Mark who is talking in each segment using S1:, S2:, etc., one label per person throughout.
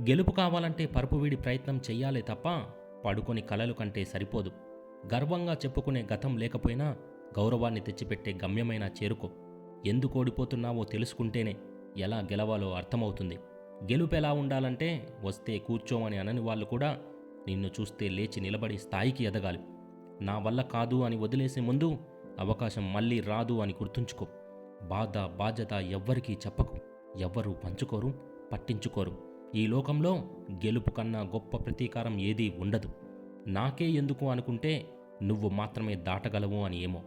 S1: గెలుపు కావాలంటే పరుపు వీడి ప్రయత్నం చెయ్యాలే తప్ప పడుకొని కలలు కంటే సరిపోదు. గర్వంగా చెప్పుకునే గతం లేకపోయినా గౌరవాన్ని తెచ్చిపెట్టే గమ్యమైన చేరుకో. ఎందుకు ఓడిపోతున్నావో తెలుసుకుంటేనే ఎలా గెలవాలో అర్థమవుతుంది. గెలుపు ఎలా ఉండాలంటే వస్తే కూర్చోమని అనని వాళ్ళు కూడా నిన్ను చూస్తే లేచి నిలబడి స్థాయికి ఎదగాలి. నా వల్ల కాదు అని వదిలేసే ముందు అవకాశం మళ్ళీ రాదు అని గుర్తుంచుకో. బాధ బాధ్యత ఎవ్వరికీ చెప్పకు. ఎవ్వరూ పంచుకోరు పట్టించుకోరు. ఈ లోకంలో గెలుపు కన్నా గొప్ప ప్రతీకారం ఏదీ ఉండదు. నాకే ఎందుకు అనుకుంటే నువ్వు మాత్రమే దాటగలవు అని ఏమో.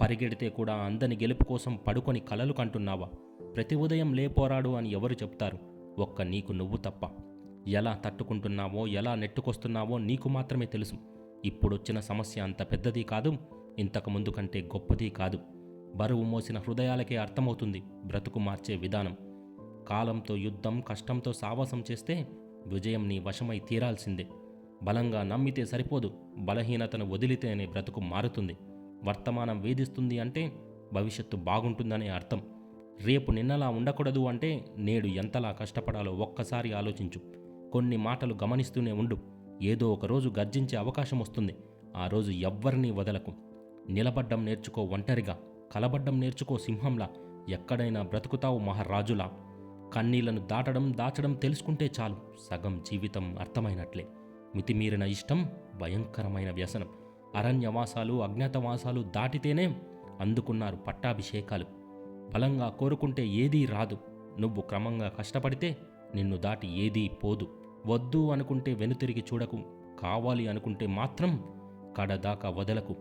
S1: పరిగెడితే కూడా అందని గెలుపు కోసం పడుకొని కలలు కంటున్నావా? ప్రతి ఉదయం లేపోరాడు అని ఎవరు చెప్తారు? ఒక్క నీకు నువ్వు తప్ప. ఎలా తట్టుకుంటున్నావో ఎలా నెట్టుకొస్తున్నావో నీకు మాత్రమే తెలుసు. ఇప్పుడొచ్చిన సమస్య అంత పెద్దది కాదు ఇంతకు ముందు కంటే గొప్పది కాదు. బరువు మోసిన హృదయాలకే అర్థమవుతుంది బ్రతుకు మార్చే విధానం. కాలంతో యుద్ధం కష్టంతో సావాసం చేస్తే విజయం నీ వశమై తీరాల్సిందే. బలంగా నమ్మితే సరిపోదు బలహీనతను వదిలితేనే బ్రతుకు మారుతుంది. వర్తమానం వేధిస్తుంది అంటే భవిష్యత్తు బాగుంటుందనే అర్థం. రేపు నిన్నలా ఉండకూడదు అంటే నేడు ఎంతలా కష్టపడాలో ఒక్కసారి ఆలోచించు. కొన్ని మాటలు గమనిస్తూనే ఉండు. ఏదో ఒక రోజు గర్జించే అవకాశం వస్తుంది. ఆ రోజు ఎవ్వరినీ వదలకు. నిలబడ్డం నేర్చుకో ఒంటరిగా. కలబడ్డం నేర్చుకో సింహంలా. ఎక్కడైనా బ్రతుకుతావు మహారాజులా. కన్నీళ్ళను దాటడం దాచడం తెలుసుకుంటే చాలు. సగం జీవితం అర్థమైనట్లే. మితిమీరిన ఇష్టం భయంకరమైన వ్యసనం. అరణ్యవాసాలు అజ్ఞాతవాసాలు దాటితేనే అందుకున్నారు పట్టాభిషేకాలు. బలంగా కోరుకుంటే ఏదీ రాదు. నువ్వు క్రమంగా కష్టపడితే నిన్ను దాటి ఏదీ పోదు. వద్దు అనుకుంటే వెనుతిరిగి చూడకు. కావాలి అనుకుంటే మాత్రం కడదాకా వదలకు.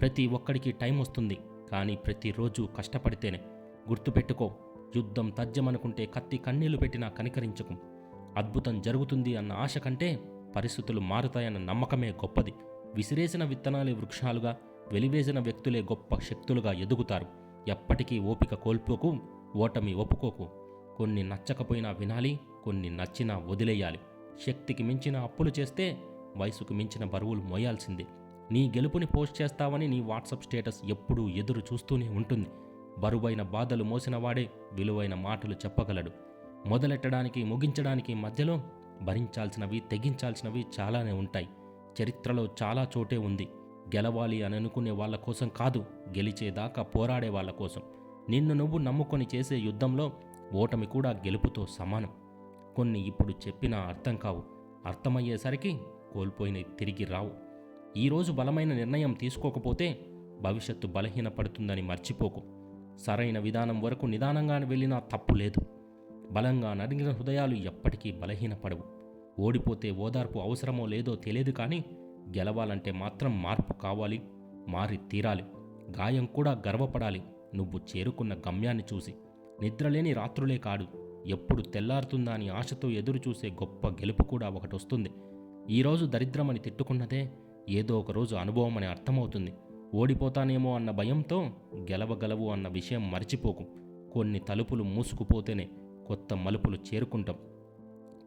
S1: ప్రతి ఒక్కడికి టైం వస్తుంది కానీ ప్రతిరోజు కష్టపడితేనే. గుర్తుపెట్టుకో యుద్ధం తజ్జమనుకుంటే కత్తి కన్నీళ్ళు పెట్టినా కనికరించకు. అద్భుతం జరుగుతుంది అన్న ఆశ కంటే పరిస్థితులు మారుతాయన్న నమ్మకమే గొప్పది. విసిరేసిన విత్తనాలే వృక్షాలుగా వెలివేసిన వ్యక్తులే గొప్ప శక్తులుగా ఎదుగుతారు. ఎప్పటికీ ఓపిక కోల్పోకు ఓటమి ఒప్పుకోకు. కొన్ని నచ్చకపోయినా వినాలి కొన్ని నచ్చినా వదిలేయాలి. శక్తికి మించిన అప్పులు చేస్తే వయసుకు మించిన బరువులు మోయాల్సిందే. నీ గెలుపుని పోస్ట్ చేస్తావని నీ వాట్సాప్ స్టేటస్ ఎప్పుడూ ఎదురు చూస్తూనే ఉంటుంది. బరువైన బాధలు మోసినవాడే విలువైన మాటలు చెప్పగలడు. మొదలెట్టడానికి ముగించడానికి మధ్యలో భరించాల్సినవి తెగించాల్సినవి చాలానే ఉంటాయి. చరిత్రలో చాలా చోటే ఉంది. గెలవాలి అని అనుకునే వాళ్ళ కోసం కాదు గెలిచేదాకా పోరాడే వాళ్ళ కోసం. నిన్ను నువ్వు నమ్ముకొని చేసే యుద్ధంలో ఓటమి కూడా గెలుపుతో సమానం. కొన్ని ఇప్పుడు చెప్పినా అర్థం కావు. అర్థమయ్యేసరికి కోల్పోయినవి తిరిగి రావు. ఈరోజు బలమైన నిర్ణయం తీసుకోకపోతే భవిష్యత్తు బలహీనపడుతుందని మర్చిపోకు. సరైన విధానం వరకు నిదానంగా వెళ్ళినా తప్పు లేదు. బలంగా నరిగిన హృదయాలు ఎప్పటికీ బలహీనపడవు. ఓడిపోతే ఓదార్పు అవసరమో లేదో తెలియదు కానీ గెలవాలంటే మాత్రం మార్పు కావాలి మారి తీరాలి. గాయం కూడా గర్వపడాలి. నువ్వు చేరుకున్న గమ్యాన్ని చూసి. నిద్రలేని రాత్రులే కాడు ఎప్పుడు తెల్లారుతుందా అని ఆశతో ఎదురు చూసే గొప్ప గెలుపు కూడా ఒకటి వస్తుంది ఈరోజు దరిద్రమని తిట్టుకున్నదే ఏదో ఒక రోజు అనుభవం అని అర్థమవుతుంది. ఓడిపోతానేమో అన్న భయంతో గెలవగలవు అన్న విషయం మర్చిపోకు. కొన్ని తలుపులు మూసుకుపోతేనే కొత్త మలుపులు చేరుకుంటాం.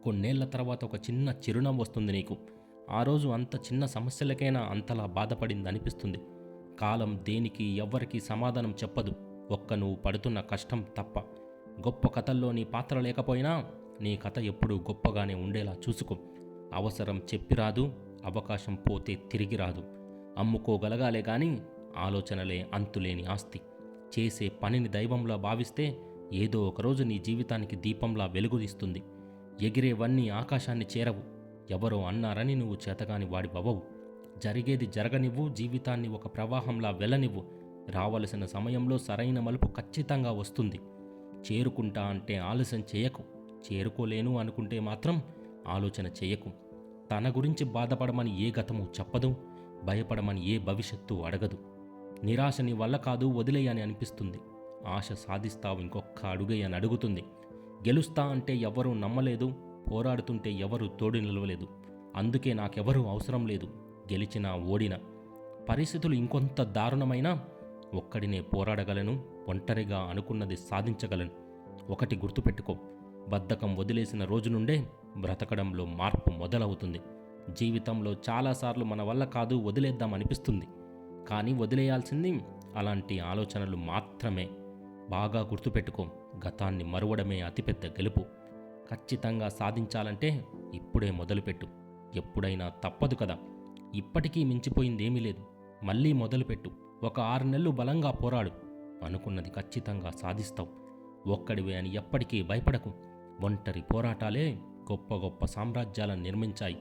S1: కొన్నేళ్ళ తర్వాత ఒక చిన్న చిరునవ్వు వస్తుంది నీకు. ఆ రోజు అంత చిన్న సమస్యలకైనా అంతలా బాధపడింది అనిపిస్తుంది కాలం దేనికి ఎవ్వరికీ సమాధానం చెప్పదు. ఒక్క నువ్వు పడుతున్న కష్టం తప్ప. గొప్ప కథల్లో నీ పాత్ర లేకపోయినా నీ కథ ఎప్పుడూ గొప్పగానే ఉండేలా చూసుకో. అవసరం చెప్పిరాదు అవకాశం పోతే తిరిగి రాదు అమ్ముకోగలగాలే కానీ ఆలోచనలే అంతులేని ఆస్తి. చేసే పనిని దైవంలా భావిస్తే ఏదో ఒకరోజు నీ జీవితానికి దీపంలా వెలుగుదిస్తుంది. ఎగిరేవన్నీ ఆకాశాన్ని చేరవు. ఎవరో అన్నారని నువ్వు చేతగాని వాడివవ్వవు. జరిగేది జరగనివ్వు జీవితాన్ని ఒక ప్రవాహంలా వెళ్ళనివ్వు. రావలసిన సమయంలో సరైన మలుపు ఖచ్చితంగా వస్తుంది. చేరుకుంటా అంటే ఆలస్యం చేయకు. చేరుకోలేను అనుకుంటే మాత్రం ఆలోచన చేయకు. తన గురించి బాధపడమని ఏ గతము చెప్పదు. భయపడమని ఏ భవిష్యత్తు అడగదు. నిరాశ నీ వల్ల కాదు వదిలేయని అనిపిస్తుంది. ఆశ సాధిస్తావు ఇంకొక అడుగే అని అడుగుతుంది. గెలుస్తా అంటే ఎవరూ నమ్మలేదు. పోరాడుతుంటే ఎవరు తోడు నిలవలేదు. అందుకే నాకెవరూ అవసరం లేదు. గెలిచినా ఓడినా. పరిస్థితులు ఇంకొంత దారుణమైనా ఒక్కడినే పోరాడగలను ఒంటరిగా అనుకున్నది సాధించగలను. ఒకటి గుర్తుపెట్టుకో. బద్ధకం వదిలేసిన రోజు నుండే బ్రతకడంలో మార్పు మొదలవుతుంది. జీవితంలో చాలాసార్లు మన వల్ల కాదు వదిలేద్దాం అనిపిస్తుంది. కానీ వదిలేయాల్సింది అలాంటి ఆలోచనలు మాత్రమే. బాగా గుర్తుపెట్టుకో గతాన్ని మరువడమే అతిపెద్ద గెలుపు. ఖచ్చితంగా సాధించాలంటే ఇప్పుడే మొదలుపెట్టు. ఎప్పుడైనా తప్పదు కదా. ఇప్పటికీ మించిపోయిందేమీ లేదు. మళ్ళీ మొదలుపెట్టు. ఒక ఆరు నెలలు బలంగా పోరాడు. అనుకున్నది ఖచ్చితంగా సాధిస్తావు. ఒక్కడివే అని ఎప్పటికీ భయపడకు. ఒంటరి పోరాటాలే గొప్ప గొప్ప సామ్రాజ్యాలను నిర్మించాయి.